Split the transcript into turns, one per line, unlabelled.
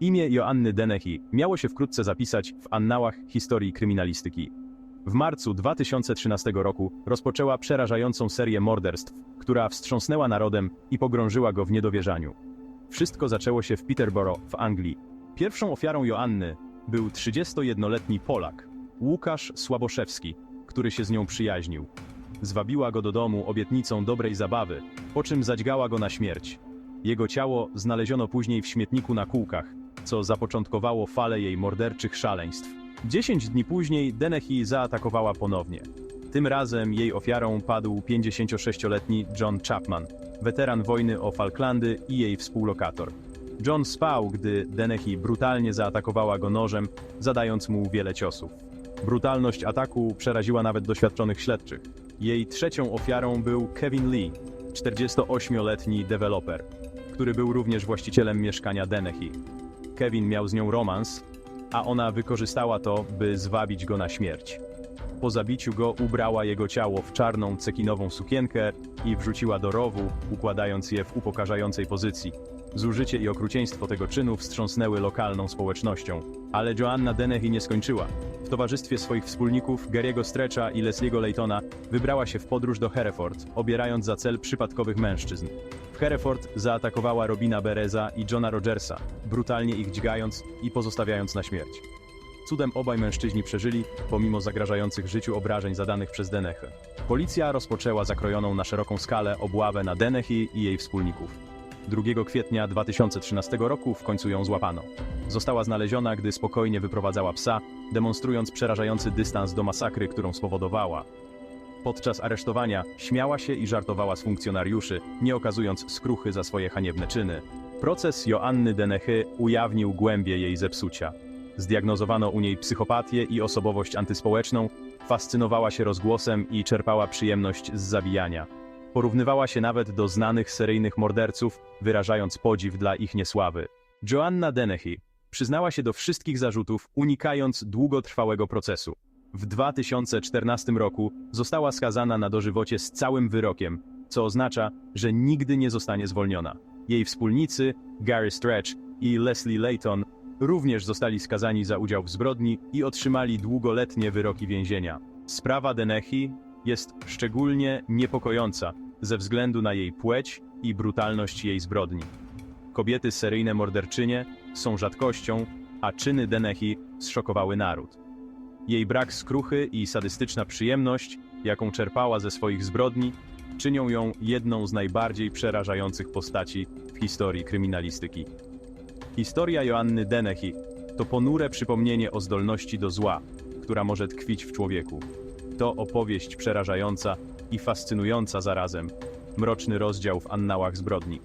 Imię Joanny Dennehy miało się wkrótce zapisać w annałach historii kryminalistyki. W marcu 2013 roku rozpoczęła przerażającą serię morderstw, która wstrząsnęła narodem i pogrążyła go w niedowierzaniu. Wszystko zaczęło się w Peterborough w Anglii. Pierwszą ofiarą Joanny był 31-letni Polak, Łukasz Słaboszewski, który się z nią przyjaźnił. Zwabiła go do domu obietnicą dobrej zabawy, po czym zadźgała go na śmierć. Jego ciało znaleziono później w śmietniku na kółkach, co zapoczątkowało falę jej morderczych szaleństw. Dziesięć dni później Dennehy zaatakowała ponownie. Tym razem jej ofiarą padł 56-letni John Chapman, weteran wojny o Falklandy i jej współlokator. John spał, gdy Dennehy brutalnie zaatakowała go nożem, zadając mu wiele ciosów. Brutalność ataku przeraziła nawet doświadczonych śledczych. Jej trzecią ofiarą był Kevin Lee, 48-letni deweloper, który był również właścicielem mieszkania Dennehy. Kevin miał z nią romans, a ona wykorzystała to, by zwabić go na śmierć. Po zabiciu go ubrała jego ciało w czarną cekinową sukienkę i wrzuciła do rowu, układając je w upokarzającej pozycji. Zużycie i okrucieństwo tego czynu wstrząsnęły lokalną społecznością. Ale Joanna Dennehy nie skończyła. W towarzystwie swoich wspólników Gary'ego Stretcha i Leslie'ego Laytona wybrała się w podróż do Hereford, obierając za cel przypadkowych mężczyzn. W Hereford zaatakowała Robina Bereza i Johna Rogersa, brutalnie ich dźgając i pozostawiając na śmierć. Cudem obaj mężczyźni przeżyli, pomimo zagrażających życiu obrażeń zadanych przez Denechy. Policja rozpoczęła zakrojoną na szeroką skalę obławę na Denechy i jej wspólników. 2 kwietnia 2013 roku w końcu ją złapano. Została znaleziona, gdy spokojnie wyprowadzała psa, demonstrując przerażający dystans do masakry, którą spowodowała. Podczas aresztowania śmiała się i żartowała z funkcjonariuszy, nie okazując skruchy za swoje haniebne czyny. Proces Joanny Denechy ujawnił głębie jej zepsucia. Zdiagnozowano u niej psychopatię i osobowość antyspołeczną, fascynowała się rozgłosem i czerpała przyjemność z zabijania. Porównywała się nawet do znanych seryjnych morderców, wyrażając podziw dla ich niesławy. Joanna Dennehy przyznała się do wszystkich zarzutów, unikając długotrwałego procesu. W 2014 roku została skazana na dożywocie z całym wyrokiem, co oznacza, że nigdy nie zostanie zwolniona. Jej wspólnicy, Gary Stretch i Leslie Layton, również zostali skazani za udział w zbrodni i otrzymali długoletnie wyroki więzienia. Sprawa Dennehy jest szczególnie niepokojąca ze względu na jej płeć i brutalność jej zbrodni. Kobiety seryjne morderczynie są rzadkością, a czyny Dennehy zszokowały naród. Jej brak skruchy i sadystyczna przyjemność, jaką czerpała ze swoich zbrodni, czynią ją jedną z najbardziej przerażających postaci w historii kryminalistyki. Historia Joanny Dennehy to ponure przypomnienie o zdolności do zła, która może tkwić w człowieku. To opowieść przerażająca i fascynująca zarazem, mroczny rozdział w annałach zbrodni.